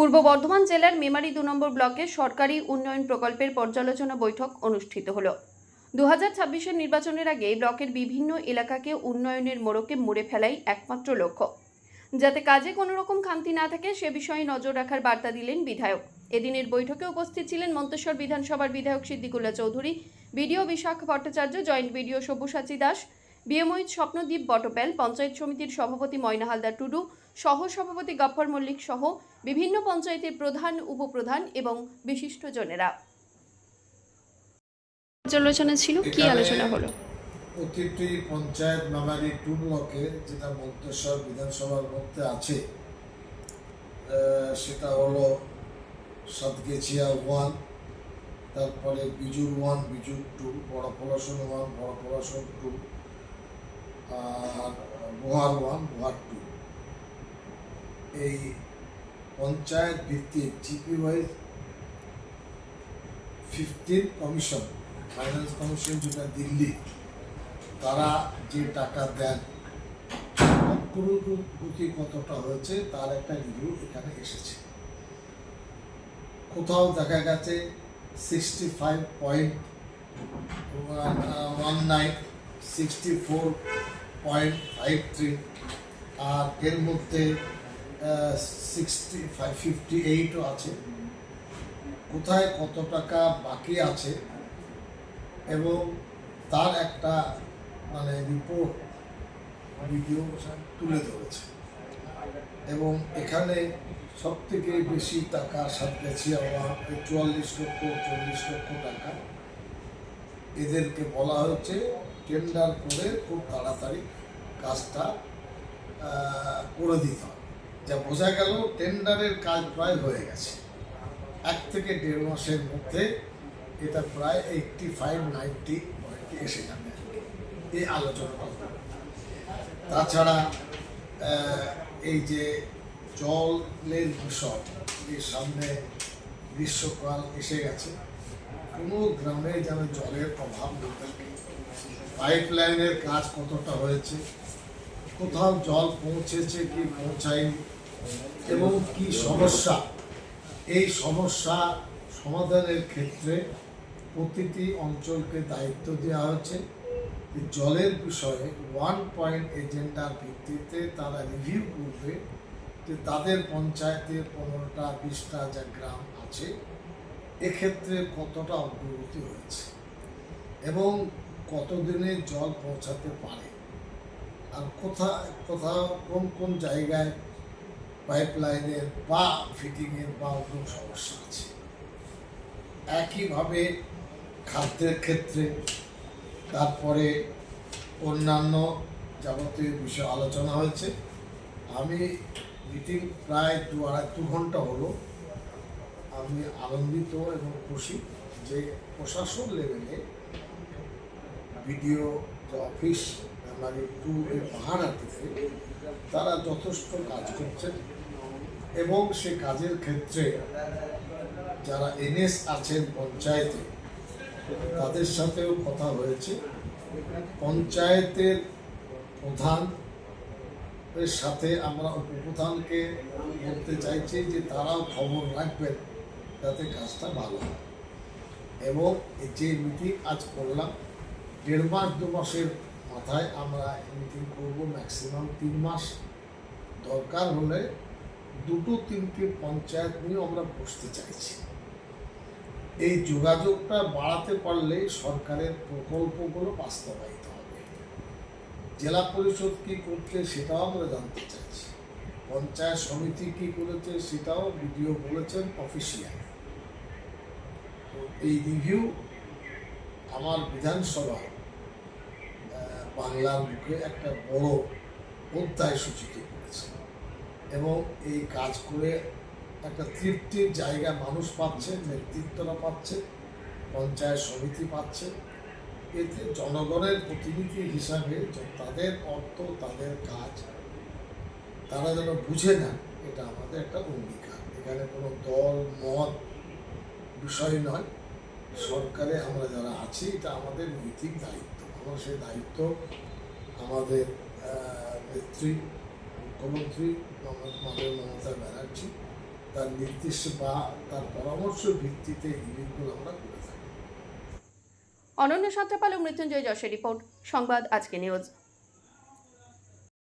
পূর্ব বর্ধমান জেলার মেমারি দু নম্বর ব্লকে সরকারি উন্নয়ন প্রকল্পের পর্যালোচনা বৈঠক অনুষ্ঠিত হলো। দু হাজার ছাব্বিশের নির্বাচনের আগে ব্লকের বিভিন্ন এলাকাকে উন্নয়নের মোড়কে মুড়ে ফেলাই একমাত্র লক্ষ্য। যাতে কাজে কোনো রকম খামতি না থাকে, সে বিষয়ে নজর রাখার বার্তা দিলেন বিধায়ক। এদিনের বৈঠকে উপস্থিত ছিলেন মন্তেশ্বর বিধানসভার বিধায়ক Siddiqullah Chowdhury, BDO Bishakh Bhattacharya, joint BDO Sabyasachi Das BMOH Swapnadip Batpal, panchayat সমিতির সভাপতি ময়না হালদার টুডু সহ সভাপতি গফ্ফর মল্লিক সহ বিভিন্ন পঞ্চায়েতের প্রধান উপপ্রধান এবং বিশিষ্টজনেরা। আলোচনা ছিল কি আলোচনা হলো? প্রতিটি পঞ্চায়েত মেমারি টু ব্লকে যেটা মন্তেশ্বর বিধানসভার মধ্যে আছে আহ, সেটা হলো সাতগেছিয়া ওয়ান তারপরে বিজুর ওয়ান বিজুর টু বড় পলাশন ওয়ান বড় পলাশন টু আর বোহার ওয়ান বোহার টু। এই পঞ্চায়েত ভিত্তিক GP wise fifteen commission finance commission যেটা দিল্লি, তারা যে টাকা দেন অগ্রগতি কতটা হয়েছে তার একটা রিভিউ এখানে এসেছে। কোথাও দেখা গেছে sixty five point one nine sixty four point five three আর এর মধ্যে সিক্সটি ফাইভ ফিফটি এইটও আছে। কোথায় কত টাকা বাকি আছে? এবং তার একটা মানে রিপোর্ট ভিডিও তুলে ধরেছে। এবং এখানে সব থেকে বেশি টাকা সাতগাছি আমার চুয়াল্লিশ লক্ষ, চল্লিশ লক্ষ টাকা। এদেরকে বলা হচ্ছে টেন্ডার করে খুব তাড়াতাড়ি কাজটা করে দিতে হবে। যা বোঝা গেল টেন্ডারের কাজ প্রায় হয়ে গেছে। এক থেকে দেড় মাসের মধ্যে এটা প্রায় এইটটি ফাইভ নাইনটি পয়েন্টে এসে যাবে। এই আলোচনা তাছাড়া এই যে জলের বিষয় এই সামনে গ্রীষ্মকাল এসে গেছে। কোনো গ্রামে যেন জলের অভাব না থাকে। পাইপ কাজ কতটা হয়েছে? কোথাও জল পৌঁছেছে কি পৌঁছায়নি? এবং কি সমস্যা? এই সমস্যা সমাধানের ক্ষেত্রে প্রতিটি অঞ্চলকে দায়িত্ব দেওয়া হচ্ছে। যে জলের বিষয়ে ওয়ান পয়েন্ট এজেন্ডার ভিত্তিতে তারা রিভিউ করবে যে তাদের পঞ্চায়েতের পনেরোটা, বিশটা যা গ্রাম আছে, এক্ষেত্রে কতটা অগ্রগতি হয়েছে এবং কতদিনে জল পৌঁছাতে পারে? আর কোথায় কোথাও, কোন কোন জায়গায় পাইপ লাইনের বা ফিটিংয়ের বা অন্য সমস্যা আছে। একইভাবে খাদ্যের ক্ষেত্রে তারপরে অন্যান্য যাবতীয় বিষয় আলোচনা হয়েছে। আমি মিটিং প্রায় দু আড়াই, দু ঘণ্টা হলো আমি আনন্দিত এবং খুশি যে প্রশাসন লেভেলে ভিডিও যে অফিস মানে টু এর পাহাড়াটিতে তারা যথেষ্ট কাজ করছেন। এবং সে কাজের ক্ষেত্রে যারা এনএস আছেন পঞ্চায়েতে, তাদের সাথেও কথা হয়েছে। পঞ্চায়েতের প্রধান এর সাথে আমরা উপপ্রধানকে বলতে চাইছি যে তারাও খবর রাখবেন যাতে কাজটা ভালো হয়। এবং যে মিটিং আজ করলাম, দেড় মাস, দু মাসের মাথায় আমরা মিটিং করব ম্যাক্সিমাম তিন মাস। দরকার হলে দুটো তিনটে পঞ্চায়েত নিয়ে আমরা বসতে চাইছি। এই যোগাযোগটা বাড়াতে পারলে সরকারের প্রকল্পগুলো বাস্তবায়িত হবে। জেলা পরিষদ কি করছে সেটাও আমরা জানতে চাইছি। পঞ্চায়েত সমিতি কি করেছে সেটাও ভিডিও বলেছেন অফিসিয়াল। তো এই রিভিউ আমার বিধানসভা বাংলার মুখে একটা বড় অধ্যায় সূচিত করেছে। এবং এই কাজ করে একটা তৃপ্তির জায়গা মানুষ পাচ্ছে, নেতৃত্বরা পাচ্ছে, পঞ্চায়েত সমিতি পাচ্ছে। এতে জনগণের প্রতিনিধি হিসাবে তাদের অর্থ, তাদের কাজ, তারা যেন বুঝে না, এটা আমাদের একটা অঙ্গীকার। এখানে কোনো দল, মত, বিষয় নয়। সরকারে আমরা যারা আছি, এটা আমাদের নৈতিক দায়িত্ব। আমার সেই দায়িত্ব আমাদের নেত্রী মুখ্যমন্ত্রী মমতা ব্যানার্জি তার নির্দেশ বা তার পরামর্শ ভিত্তিতে হিলিংগুলো আমরা করে থাকি অনন্য সাঁতরাপাল ও মৃত্যুঞ্জয় যশের রিপোর্ট, সংবাদ আজকে নিউজ।